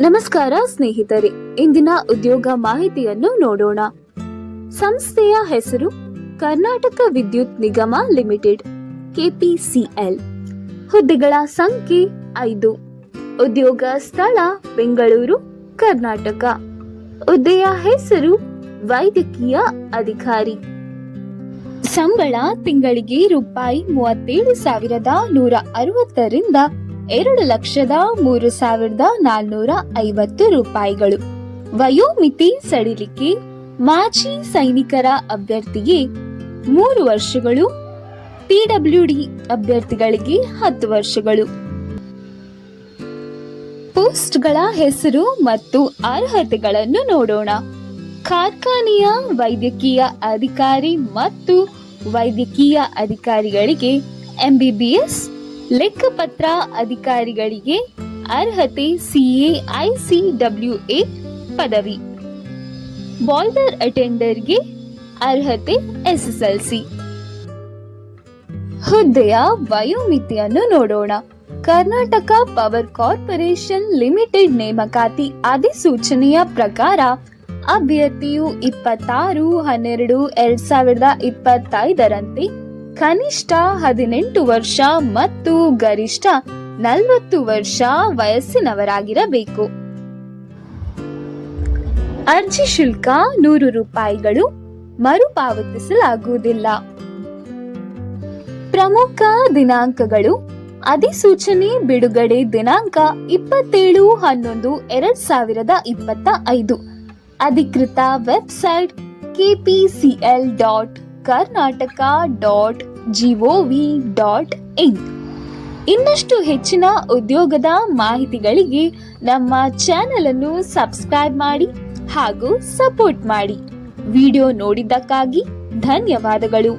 ನಮಸ್ಕಾರ ಸ್ನೇಹಿತರೆ, ಇಂದಿನ ಉದ್ಯೋಗ ಮಾಹಿತಿಯನ್ನು ನೋಡೋಣ. ಸಂಸ್ಥೆಯ ಹೆಸರು ಕರ್ನಾಟಕ ವಿದ್ಯುತ್ ನಿಗಮ ಲಿಮಿಟೆಡ್, ಕೆಪಿಸಿಎಲ್. ಹುದ್ದೆಗಳ ಸಂಖ್ಯೆ ಐದು. ಉದ್ಯೋಗ ಸ್ಥಳ ಬೆಂಗಳೂರು, ಕರ್ನಾಟಕ. ಹುದ್ದೆಯ ಹೆಸರು ವೈದ್ಯಕೀಯ ಅಧಿಕಾರಿ. ಸಂಬಳ ತಿಂಗಳಿಗೆ ರೂಪಾಯಿ ಮೂವತ್ತೇಳು ಸಾವಿರದ ನೂರ ಅರವತ್ತರಿಂದ ಎರಡು ಲಕ್ಷದ ಮೂರು ಸಾವಿರದ ನಾಲ್ನೂರ ಐವತ್ತು ರೂಪಾಯಿಗಳು. ವಯೋಮಿತಿ ಸಡಿಲಿಕೆ, ಮಾಜಿ ಸೈನಿಕರ ಅಭ್ಯರ್ಥಿಗೆ ಮೂರು ವರ್ಷಗಳು, ಪಿಡಬ್ಲ್ಯೂಡಿ ಅಭ್ಯರ್ಥಿಗಳಿಗೆ ಹತ್ತು ವರ್ಷಗಳು. ಪೋಸ್ಟ್ಗಳ ಹೆಸರು ಮತ್ತು ಅರ್ಹತೆಗಳನ್ನು ನೋಡೋಣ. ಕಾರ್ಖಾನೆಯ ವೈದ್ಯಕೀಯ ಅಧಿಕಾರಿ ಮತ್ತು ವೈದ್ಯಕೀಯ ಅಧಿಕಾರಿಗಳಿಗೆ ಎಂಬಿಬಿಎಸ್ ಲೆಕ್ಕಪತ್ರ ಅಧಿಕಾರಿಗಳಿಗೆ ಅರ್ಹತೆ ಸಿಎ ಎ ಪದವಿ. ಬಾಯ್ಲರ್ ಅಟೆಂಡರ್ಗೆ ಅರ್ಹತೆ ಎಸ್ಎಸ್ಎಲ್ಸಿ. ಹುದ್ದೆಯ ವಯೋಮಿತಿಯನ್ನು ನೋಡೋಣ. ಕರ್ನಾಟಕ ಪವರ್ ಕಾರ್ಪೊರೇಷನ್ ಲಿಮಿಟೆಡ್ ನೇಮಕಾತಿ ಅಧಿಸೂಚನೆಯ ಪ್ರಕಾರ ಅಭ್ಯರ್ಥಿಯು ಇಪ್ಪತ್ತಾರು, ಹನ್ನೆರಡು, ಎರಡ್ ಸಾವಿರದ ಇಪ್ಪತ್ತೈದರಂತೆ ಕನಿಷ್ಠ ಹದಿನೆಂಟು ವರ್ಷ ಮತ್ತು ಗರಿಷ್ಠ ನಲವತ್ತು ವರ್ಷ ವಯಸ್ಸಿನವರಾಗಿರಬೇಕು. ಅರ್ಜಿ ಶುಲ್ಕ ನೂರು ರೂಪಾಯಿಗಳು ಮರುಪಾವತಿಸಲಾಗುವುದಿಲ್ಲ. ಪ್ರಮುಖ ದಿನಾಂಕಗಳು ಅಧಿಸೂಚನೆ ಬಿಡುಗಡೆ ದಿನಾಂಕ ಇಪ್ಪತ್ತೇಳು ಹನ್ನೊಂದು ಎರಡ್ ಸಾವಿರದ ಇಪ್ಪತ್ತ ಐದು. ಅಧಿಕೃತ website KPCL dot Karnataka dot GOV dot in. ಇನ್ನಷ್ಟು ಹೆಚ್ಚಿನ ಉದ್ಯೋಗದ ಮಾಹಿತಿಗಳಿಗೆ ನಮ್ಮ ಚಾನೆಲ್ ಅನ್ನು ಸಬ್ಸ್ಕ್ರೈಬ್ ಮಾಡಿ ಹಾಗೂ ಸಪೋರ್ಟ್ ಮಾಡಿ. ವಿಡಿಯೋ ನೋಡಿದ್ದಕ್ಕಾಗಿ ಧನ್ಯವಾದಗಳು.